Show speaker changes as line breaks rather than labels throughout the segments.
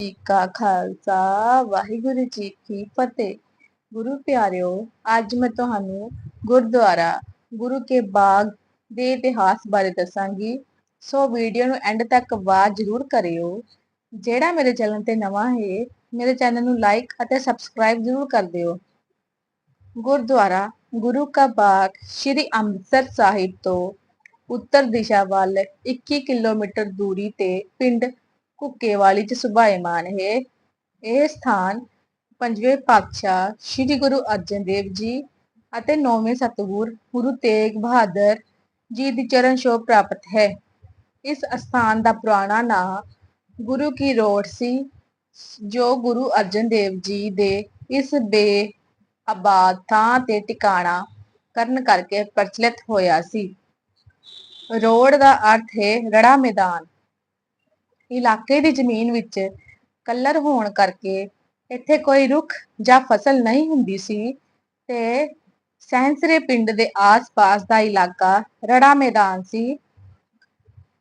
ਜੀ ਕਾ ਖਾਲਸਾ ਵਾਹਿਗੁਰੂ ਜੀ ਕੀ ਫਤਿਹ ਗੁਰੂ ਪਿਆਰਿਓ ਅੱਜ ਮੈਂ ਤੁਹਾਨੂੰ ਗੁਰਦੁਆਰਾ ਗੁਰੂ ਕੇ ਬਾਗ ਦੇ ਇਤਿਹਾਸ ਬਾਰੇ ਦੱਸਾਂਗੀ ਸੋ ਵੀਡੀਓ ਨੂੰ ਐਂਡ ਤੱਕ ਵਾਚ ਜ਼ਰੂਰ ਕਰਿਓ ਜਿਹੜਾ ਮੇਰੇ ਚੈਨਲ ਤੇ ਨਵਾਂ ਹੈ ਮੇਰੇ ਚੈਨਲ ਨੂੰ ਲਾਈਕ ਅਤੇ ਸਬਸਕ੍ਰਾਈਬ ਜ਼ਰੂਰ ਕਰ ਦਿਓ ਗੁਰਦੁਆਰਾ ਗੁਰੂ ਕਾ ਬਾਗ ਸ਼੍ਰੀ ਅੰਮ੍ਰਿਤਸਰ ਸਾਹਿਬ ਤੋਂ ਉੱਤਰ ਦਿਸ਼ਾ ਵੱਲ 21 ਕਿਲੋਮੀਟਰ ਦੂਰੀ ਤੇ ਪਿੰਡ ਕੁੱਕੇਵਾਲੀ ਚ ਸੁਭਾਏਮਾਨ ਹੈ। ਇਹ ਸਥਾਨ ਪੰਜਵੇਂ ਪਾਤਸ਼ਾਹ ਸ੍ਰੀ ਗੁਰੂ ਅਰਜਨ ਦੇਵ ਜੀ ਅਤੇ ਨੌਵੇਂ ਸਤਿਗੁਰ ਗੁਰੂ ਤੇਗ ਬਹਾਦਰ ਜੀ ਦੀ ਚਰਨ ਛੋਹ ਪ੍ਰਾਪਤ ਹੈ। ਇਸ ਸਥਾਨ ਦਾ ਪੁਰਾਣਾ ਨਾਂ ਗੁਰੂ ਕੀ ਰੋਡ ਸੀ, ਜੋ ਗੁਰੂ ਅਰਜਨ ਦੇਵ ਜੀ ਦੇ ਇਸ ਬੇ ਆਬਾਦ ਥਾਂ ਤੇ ਟਿਕਾਣਾ ਕਰਨ ਕਰਕੇ ਪ੍ਰਚਲਿਤ ਹੋਇਆ ਸੀ। ਰੋਡ ਦਾ ਅਰਥ ਹੈ ਰੜਾ ਮੈਦਾਨ। ਇਲਾਕੇ ਦੀ ਜ਼ਮੀਨ ਵਿੱਚ ਕਲਰ ਹੋਣ ਕਰਕੇ ਇੱਥੇ ਕੋਈ ਰੁੱਖ ਜਾਂ ਫਸਲ ਨਹੀਂ ਹੁੰਦੀ ਸੀ ਤੇ ਸੈਂਸਰੇ ਪਿੰਡ ਦੇ ਆਸ-ਪਾਸ ਦਾ ਇਲਾਕਾ ਰੜਾ ਮੈਦਾਨ ਸੀ।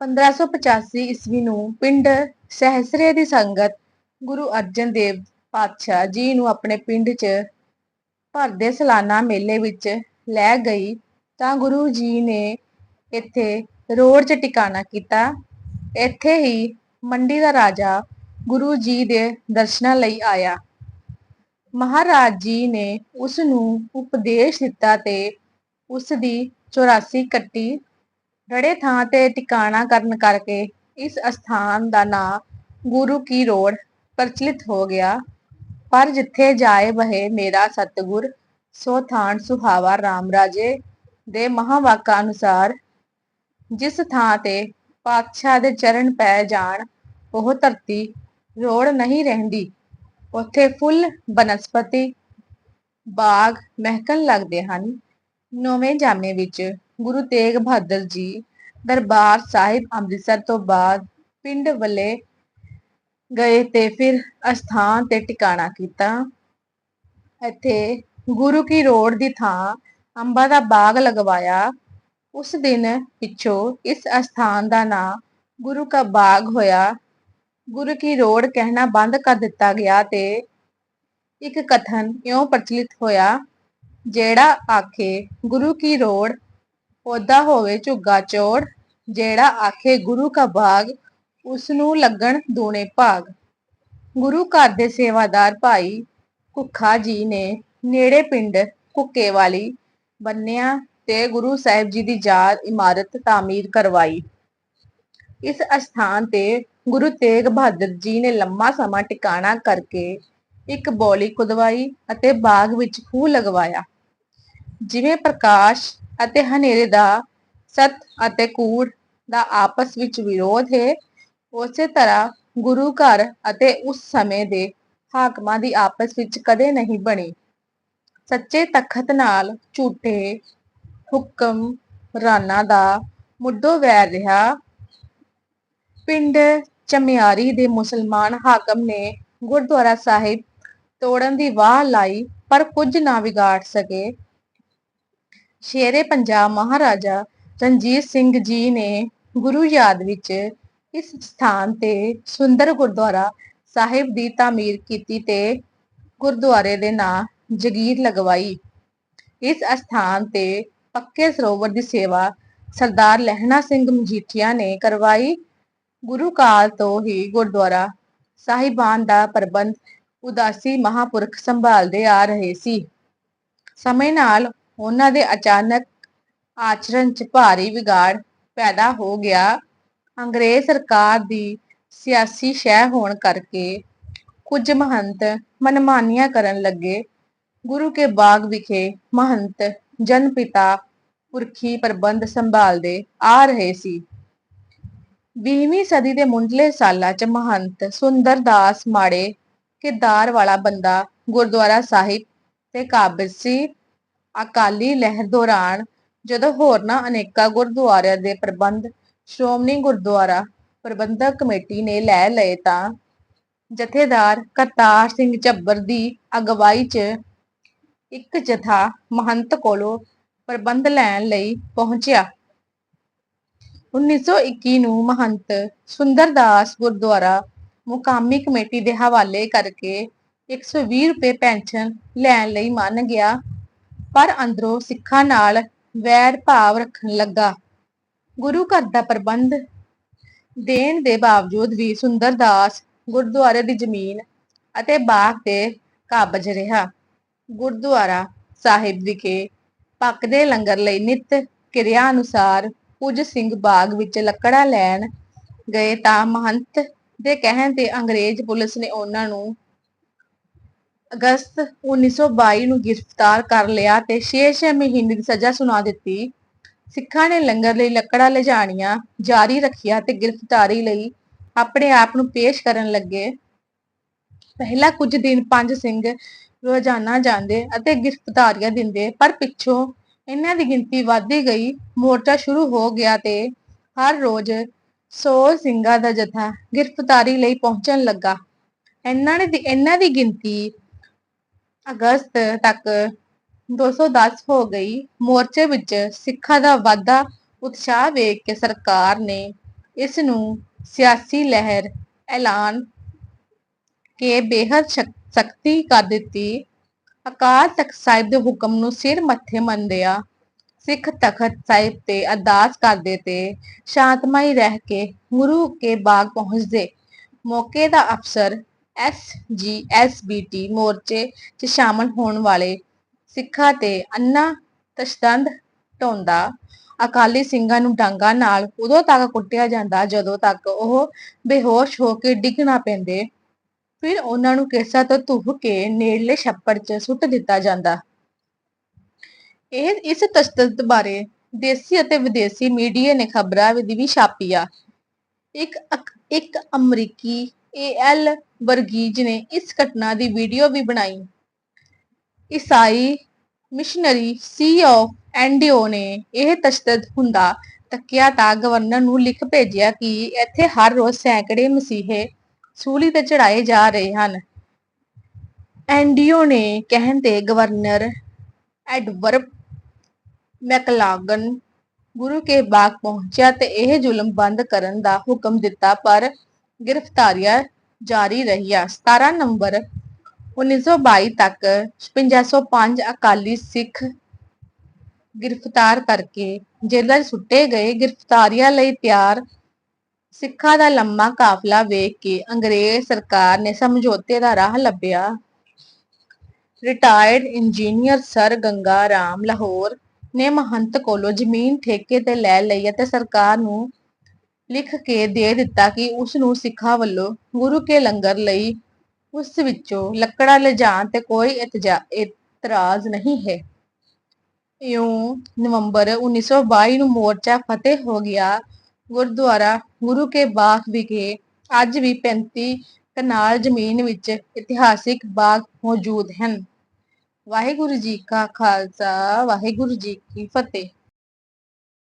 1585 ਈਸਵੀ ਨੂੰ ਪਿੰਡ ਸਹਿਸਰੇ ਦੀ ਸੰਗਤ ਗੁਰੂ ਅਰਜਨ ਦੇਵ ਪਾਤਸ਼ਾਹ ਜੀ ਨੂੰ ਆਪਣੇ ਪਿੰਡ 'ਚ ਭਰਦੇ ਸਾਲਾਨਾ ਮੇਲੇ ਵਿੱਚ ਲੈ ਗਈ ਤਾਂ ਗੁਰੂ ਜੀ ਨੇ ਇੱਥੇ ਰੋਡ 'ਚ ਟਿਕਾਣਾ ਕੀਤਾ। ਇੱਥੇ ਹੀ ਮੰਡੀ ਦਾ ਰਾਜਾ ਗੁਰੂ ਜੀ ਦੇ ਦਰਸ਼ਨਾਂ ਲਈ ਆਇਆ। ਮਹਾਰਾਜ ਜੀ ਨੇ ਉਸ ਨੂੰ ਉਪਦੇਸ਼ ਦਿੱਤਾ ਤੇ ਉਸ ਦੀ 84 ਕੱਟੀ। ਰੜੇ ਥਾਂ ਤੇ ਟਿਕਾਣਾ ਕਰਨ ਕਰਕੇ ਇਸ ਅਸਥਾਨ ਦਾ ਨਾਂ ਗੁਰੂ ਕੀ ਰੋਡ ਪ੍ਰਚਲਿਤ ਹੋ ਗਿਆ। ਪਰ ਜਿੱਥੇ ਜਾਏ ਬਹੇ ਮੇਰਾ ਸਤਿਗੁਰ, ਸੋ ਥਾਨ ਸੁਹਾਵਾ RAM ਰਾਜੇ ਦੇ ਮਹਾਵਾਕਾ ਅਨੁਸਾਰ ਜਿਸ ਥਾਂ ਤੇ ਪਾਤਸ਼ਾਹ ਦੇ ਚਰਨ ਪੈ ਜਾਣ, ਉਹ ਧਰਤੀ ਰੋੜ ਨਹੀਂ ਰਹਿੰਦੀ। ਉੱਥੇ ਫੁੱਲ, ਬਨਸਪਤੀ, ਬਾਗ ਮਹਿਕਣ ਲੱਗਦੇ ਹਨ। ਨੌਵੇਂ ਜਾਮੇ ਵਿੱਚ ਗੁਰੂ ਤੇਗ ਬਹਾਦਰ ਜੀ ਦਰਬਾਰ ਸਾਹਿਬ ਅੰਮ੍ਰਿਤਸਰ ਤੋਂ ਬਾਅਦ ਪਿੰਡ ਵੱਲੇ ਗਏ ਤੇ ਫਿਰ ਅਸਥਾਨ ਤੇ ਟਿਕਾਣਾ ਕੀਤਾ। ਇੱਥੇ ਗੁਰੂ ਕੀ ਰੋਡ ਦੀ ਥਾਂ ਅੰਬਾ ਦਾ ਬਾਗ ਲਗਵਾਇਆ। ਉਸ ਦਿਨ ਪਿੱਛੋਂ ਇਸ ਅਸਥਾਨ ਦਾ ਨਾਮ ਗੁਰੂ ਕਾ ਬਾਗ ਹੋਇਆ। ਗੁਰੂ ਕੀ ਰੋਡ ਕਹਿਣਾ ਬੰਦ ਕਰ ਦਿੱਤਾ ਗਿਆ ਤੇ ਇੱਕ ਕਥਨ ਇਉਂ ਪ੍ਰਚਲਿਤ ਹੋਇਆ, ਜਿਹੜਾ ਆਖੇ ਗੁਰੂ ਕੀ ਰੋਡ ਉਹਦਾ ਹੋਵੇ ਝੁੱਗਾ ਚੋੜ, ਜਿਹੜਾ ਆਖੇ ਗੁਰੂ ਕਾ ਬਾਗ ਉਸ ਨੂੰ ਲੱਗਣ ਦੂਣੇ ਭਾਗ। ਗੁਰੂ ਘਰ ਦੇ ਸੇਵਾਦਾਰ ਭਾਈ ਕੁੱਖਾ ਜੀ ਨੇ ਨੇੜੇ ਪਿੰਡ ਕੁੱਕੇਵਾਲੀ ਬੰਨਿਆ ਤੇ ਗੁਰੂ ਸਾਹਿਬ ਜੀ ਦੀ ਯਾਦ ਇਮਾਰਤ ਤਾਮੀਰ ਕਰਵਾਈ। ਇਸ ਅਸਥਾਨ ਤੇ ਗੁਰੂ ਤੇਗ ਬਹਾਦਰ ਜੀ ਨੇ ਲੰਮਾ ਸਮਾਂ ਟਿਕਾਣਾ ਕਰਕੇ ਇੱਕ ਬੌਲੀ ਖੁਦਵਾਈ ਅਤੇ ਬਾਗ ਵਿੱਚ ਖੂਹ ਲਗਵਾਇਆ। ਜਿਵੇਂ ਪ੍ਰਕਾਸ਼ ਅਤੇ ਹਨੇਰੇ ਦਾ ਸਤ ਅਤੇ ਕੂੜ ਦਾ ਆਪਸ ਵਿੱਚ ਵਿਰੋਧ ਹੈ, ਉਸੇ ਤਰ੍ਹਾਂ ਗੁਰੂ ਘਰ ਅਤੇ ਉਸ ਸਮੇਂ ਦੇ ਹਾਕਮਾਂ ਦੀ ਆਪਸ ਵਿੱਚ ਕਦੇ ਨਹੀਂ ਬਣੀ। ਸੱਚੇ ਤਖਤ ਨਾਲ ਝੂਠੇ ਹੁਕਮ ਰਾਨਾ ਦਾ ਮੁੱਢੋਂ ਵੈਰ ਰਿਹਾ। ਪਿੰਡ ਚਮਿਆਰੀ ਦੇ ਮੁਸਲਮਾਨ ਹਾਕਮ ਨੇ ਗੁਰਦੁਆਰਾ ਸਾਹਿਬ ਤੋੜਨ ਦੀ ਵਾਹ ਲਾਈ, ਪਰ ਕੁਝ ਨਾ ਵਿਗਾੜ ਸਕੇ। ਸ਼ੇਰੇ ਪੰਜਾਬ ਮਹਾਰਾਜਾ ਰਣਜੀਤ ਸਿੰਘ ਜੀ ਨੇ ਗੁਰੂ ਯਾਦ ਵਿੱਚ ਇਸ ਸਥਾਨ ਤੇ ਸੁੰਦਰ ਗੁਰਦੁਆਰਾ ਸਾਹਿਬ ਦੀ ਤਾਮੀਰ ਕੀਤੀ ਤੇ ਗੁਰਦੁਆਰੇ ਦੇ ਨਾਂ ਜਗੀਰ ਲਗਵਾਈ। ਇਸ ਸਥਾਨ ਤੇ ਪੱਕੇ ਸਰੋਵਰ ਦੀ ਸੇਵਾ ਸਰਦਾਰ ਲਹਿਣਾ ਸਿੰਘ ਮਜੀਠੀਆ ਨੇ ਕਰਵਾਈ। ਗੁਰੂ ਕਾਲ ਤੋਂ ਹੀ ਗੁਰਦੁਆਰਾ ਸਾਹਿਬਾਨ ਦਾ ਪ੍ਰਬੰਧ ਉਦਾਸੀ ਮਹਾਪੁਰਖ ਸੰਭਾਲਦੇ ਆ ਰਹੇ ਸੀ। ਸਮੇਂ ਨਾਲ ਉਹਨਾਂ ਦੇ ਅਚਾਨਕ ਆਚਰਣ 'ਚ ਭਾਰੀ ਵਿਗਾੜ ਪੈਦਾ ਹੋ ਗਿਆ। ਅੰਗਰੇਜ਼ ਸਰਕਾਰ ਦੀ ਸਿਆਸੀ ਸ਼ਹਿ ਹੋਣ ਕਰਕੇ ਕੁਝ ਮਹੰਤ ਮਨਮਾਨੀਆਂ ਕਰਨ ਲੱਗੇ। ਗੁਰੂ ਕੇ ਬਾਗ ਵਿਖੇ ਮਹੰਤ ਜਨਪਿਤਾ ਪੁਰਖੀ ਪ੍ਰਬੰਧ ਸੰਭਾਲਦੇ ਆ ਰਹੇ ਸੀ। 20ਵੀਂ ਸਦੀ ਦੇ ਮੁੰਡਲੇ ਸਾਲਾਂ 'ਚ ਮਹੰਤ ਸੁੰਦਰਦਾਸ ਮਾੜੇ ਕਿਰਦਾਰ ਵਾਲਾ ਬੰਦਾ ਗੁਰਦੁਆਰਾ ਸਾਹਿਬ ਤੇ ਕਾਬਿਜ਼ ਸੀ। ਅਕਾਲੀ ਲਹਿਰ ਦੌਰਾਨ ਜਦੋਂ ਹੋਰਨਾਂ ਅਨੇਕਾਂ ਗੁਰਦੁਆਰਿਆਂ ਦੇ ਪ੍ਰਬੰਧ, ਸ਼੍ਰੋਮਣੀ ਗੁਰਦੁਆਰਾ ਪ੍ਰਬੰਧਕ ਕਮੇਟੀ ਨੇ ਲੈ ਲਏ ਤਾਂ ਜਥੇਦਾਰ ਕਰਤਾਰ ਸਿੰਘ ਝੱਬਰ ਦੀ ਅਗਵਾਈ 'ਚ ਇੱਕ ਜਥਾ ਮਹੰਤ ਕੋਲੋਂ ਪ੍ਰਬੰਧ ਲੈਣ ਲਈ ਪਹੁੰਚਿਆ। 1921 ਨੂੰ ਮਹੰਤ ਸੁੰਦਰਦਾਸ ਗੁਰਦੁਆਰਾ ਮੁਕਾਮੀ ਕਮੇਟੀ ਦੇ ਹਵਾਲੇ ਕਰਕੇ 120 ਰੁਪਏ ਪੈਨਸ਼ਨ ਲੈਣ ਲਈ ਮੰਨ ਗਿਆ, ਪਰ ਅੰਦਰੋਂ ਸਿੱਖਾਂ ਨਾਲ ਵੈਰ ਭਾਵ ਰੱਖਣ ਲੱਗਾ। ਗੁਰੂ ਘਰ ਦਾ ਪ੍ਰਬੰਧ ਦੇਣ ਦੇ ਬਾਵਜੂਦ ਵੀ ਸੁੰਦਰਦਾਸ ਗੁਰਦੁਆਰੇ ਦੀ ਜ਼ਮੀਨ ਅਤੇ ਬਾਗ ਤੇ ਕਾਬਜ ਰਿਹਾ। ਗੁਰਦੁਆਰਾ ਸਾਹਿਬ ਵਿਖੇ ਪੱਕਦੇ ਲੰਗਰ ਲਈ ਨਿਤ ਕਿਰਿਆ ਅਨੁਸਾਰ ਕੁਝ ਸਿੰਘ ਬਾਗ ਵਿੱਚ ਲੱਕੜਾਂ ਲੈਣ ਗਏ ਤਾਂ ਮਹੰਤ ਦੇ ਕਹਿਣ ਤੇ ਅੰਗਰੇਜ਼ ਪੁਲਿਸ ਨੇ ਉਹਨਾਂ ਨੂੰ ਅਗਸਤ 1922 ਨੂੰ ਗ੍ਰਿਫਤਾਰ ਕਰ ਲਿਆ ਤੇ 6-6 ਮਹੀਨੇ ਦੀ ਸਜ਼ਾ ਸੁਣਾ ਦਿੱਤੀ। ਸਿੱਖਾਂ ਨੇ ਲੰਗਰ ਲਈ ਲੱਕੜਾਂ ਲਿਜਾਣੀਆਂ ਜਾਰੀ ਰੱਖੀਆਂ ਤੇ ਗ੍ਰਿਫਤਾਰੀ ਲਈ ਆਪਣੇ ਆਪ ਨੂੰ ਪੇਸ਼ ਕਰਨ ਲੱਗੇ। ਪਹਿਲਾ ਕੁਝ ਦਿਨ ਪੰਜ ਸਿੰਘ ਰੋਜ਼ਾਨਾ ਜਾਂਦੇ ਅਤੇ ਗ੍ਰਿਫਤਾਰੀਆਂ ਦਿੰਦੇ। ਪਰ ਪਿੱਛੋਂ ਇਹਨਾਂ ਦੀ ਗਿਣਤੀ ਵਧਦੀ ਗਈ। ਮੋਰਚਾ ਸ਼ੁਰੂ ਹੋ ਗਿਆ ਤੇ ਹਰ ਰੋਜ਼ 100 ਸਿੰਘਾਂ ਦਾ ਜਥਾ ਗ੍ਰਿਫਤਾਰੀ ਲਈ ਪਹੁੰਚਣ ਲੱਗਾ। ਇਹਨਾਂ ਨੇ ਦੀ ਇਹਨਾਂ ਦੀ ਗਿਣਤੀ ਅਗਸਤ ਤੱਕ 210 ਹੋ ਗਈ। ਮੋਰਚੇ ਵਿੱਚ ਸਿੱਖਾਂ ਦਾ ਵਾਧਾ ਉਤਸ਼ਾਹ ਵੇਖ ਕੇ ਸਰਕਾਰ ਨੇ ਇਸ ਨੂੰ ਸਿਆਸੀ ਲਹਿਰ ਐਲਾਨ ਕੇ ਬੇਹੱਦ ਸਖਤੀ ਕਰ ਦਿੱਤੀ। ਅਕਾਲ ਤਖਤ ਸਾਹਿਬ ਦੇ ਹੁਕਮ ਨੂੰ ਸਿਰ ਮੱਥੇ ਮੰਨਦਿਆਂ ਸਿੱਖ ਤਖਤ ਸਾਹਿਬ ਤੇ ਅਰਦਾਸ ਕਰਦੇ ਤੇ ਸ਼ਾਂਤਮਈ ਰਹਿ ਕੇ ਗੁਰੂ ਕੇ ਬਾਗ ਪਹੁੰਚਦੇ। ਮੌਕੇ ਦਾ ਅਫਸਰ S G S B T ਮੋਰਚੇ 'ਚ ਸ਼ਾਮਲ ਹੋਣ ਵਾਲੇ ਸਿੱਖਾਂ ਤੇ ਅੰਨਾ ਤਸ਼ਦਦ ਢਾਉਂਦਾ ਅਕਾਲੀ ਸਿੰਘਾਂ ਨੂੰ ਡਾਂਗਾ ਨਾਲ ਉਦੋਂ ਤੱਕ ਕੁੱਟਿਆ ਜਾਂਦਾ ਜਦੋਂ ਤੱਕ ਉਹ ਬੇਹੋਸ਼ ਹੋ ਕੇ ਡਿੱਗ ਨਾ ਪੈਂਦੇ। ਫਿਰ ਉਹਨਾਂ ਨੂੰ ਕੇਸਾਂ ਤੋਂ ਧੁੱਹ ਕੇ ਨੇੜਲੇ ਛੱਪੜ 'ਚ ਸੁੱਟ ਦਿੱਤਾ ਜਾਂਦਾ। ਇਹ ਇਸ ਤਸ਼ਦਦ ਬਾਰੇ ਦੇਸੀ ਅਤੇ ਵਿਦੇਸ਼ੀ ਮੀਡੀਆ ਨੇ ਖਬਰਾਂ ਵੀ ਛਾਪੀਆਂ। ਇੱਕ ਇੱਕ ਅਮਰੀਕੀ ਏਐਲ ਵਰਗੀਜ਼ ਨੇ ਇਸ ਘਟਨਾ ਦੀ ਵੀਡੀਓ ਵੀ ਬਣਾਈ। ਈਸਾਈ ਮਿਸ਼ਨਰੀ ਸੀ ਆਫ ਐਨਡੀਓ ਨੇ ਇਹ ਤਸ਼ਦਦ ਹੁੰਦਾ ਤੱਕਿਆ ਤਾਂ ਗਵਰਨਰ ਨੂੰ ਲਿਖ ਭੇਜਿਆ ਕਿ ਇੱਥੇ ਹਰ ਰੋਜ਼ ਸੈਂਕੜੇ ਮਸੀਹੇ ਸੂਲੀ ਤੇ ਚੜਾਏ ਜਾ ਰਹੇ ਹਨ। ਐਨਡੀਓ ਨੇ ਕਹਿਣ ਤੇ ਗਵਰਨਰ ਐਡਵਰਡ ਮੈਕਲਾਗਨ ਗੁਰੂ ਕੇ ਬਾਗ ਪਹੁੰਚਿਆ ਤੇ ਇਹ ਜ਼ੁਲਮ ਬੰਦ ਕਰਨ ਦਾ ਹੁਕਮ ਦਿੱਤਾ, ਪਰ ਗ੍ਰਿਫਤਾਰੀਆਂ ਜਾਰੀ ਰਹੀਆਂ। 17 ਨਵੰਬਰ 1922 ਤੱਕ 5505 ਅਕਾਲੀ ਸਿੱਖ ਗ੍ਰਿਫਤਾਰ ਕਰਕੇ ਜੇਲ੍ਹਾਂ 'ਚ ਸੁੱਟੇ ਗਏ। ਗ੍ਰਿਫਤਾਰੀਆਂ ਲਈ ਤਿਆਰ ਸਿੱਖਾਂ ਦਾ ਲੰਮਾ ਕਾਫਲਾ ਵੇਖ ਕੇ ਅੰਗਰੇਜ਼ ਸਰਕਾਰ ਨੇ ਸਮਝੌਤੇ ਦਾ ਰਾਹ ਲੱਭਿਆ। Retired engineer sir Ganga Ram Lahore ਨੇ ਮਹੰਤ ਕੋਲੋਂ ਜ਼ਮੀਨ ਠੇਕੇ ਤੇ ਲੈ ਲਈ ਅਤੇ ਸਰਕਾਰ ਨੂੰ ਲਿਖ ਕੇ ਦੇ ਦਿੱਤਾ ਕਿ ਉਸ ਨੂੰ ਸਿੱਖਾਂ ਵੱਲੋਂ ਗੁਰੂ ਕੇ ਲੰਗਰ ਲਈ ਉਸ ਵਿੱਚੋਂ ਲੱਕੜਾਂ ਲਿਜਾਣ ਤੇ ਕੋਈ ਇਤਰਾਜ਼ ਨਹੀਂ ਹੈ। ਇਉਂ ਨਵੰਬਰ 1922 ਨੂੰ ਮੋਰਚਾ ਫਤਿਹ ਹੋ ਗਿਆ। ਗੁਰਦੁਆਰਾ ਗੁਰੂ ਕੇ ਬਾਗ ਵਿਖੇ ਅੱਜ ਵੀ 35 ਕਨਾਲ ਜ਼ਮੀਨ ਵਿੱਚ ਇਤਿਹਾਸਿਕ ਬਾਗ ਮੌਜੂਦ ਹਨ। ਵਾਹਿਗੁਰੂ ਜੀ ਕਾ ਖਾਲਸਾ, ਵਾਹਿਗੁਰੂ ਜੀ ਕੀ ਫਤਿਹ।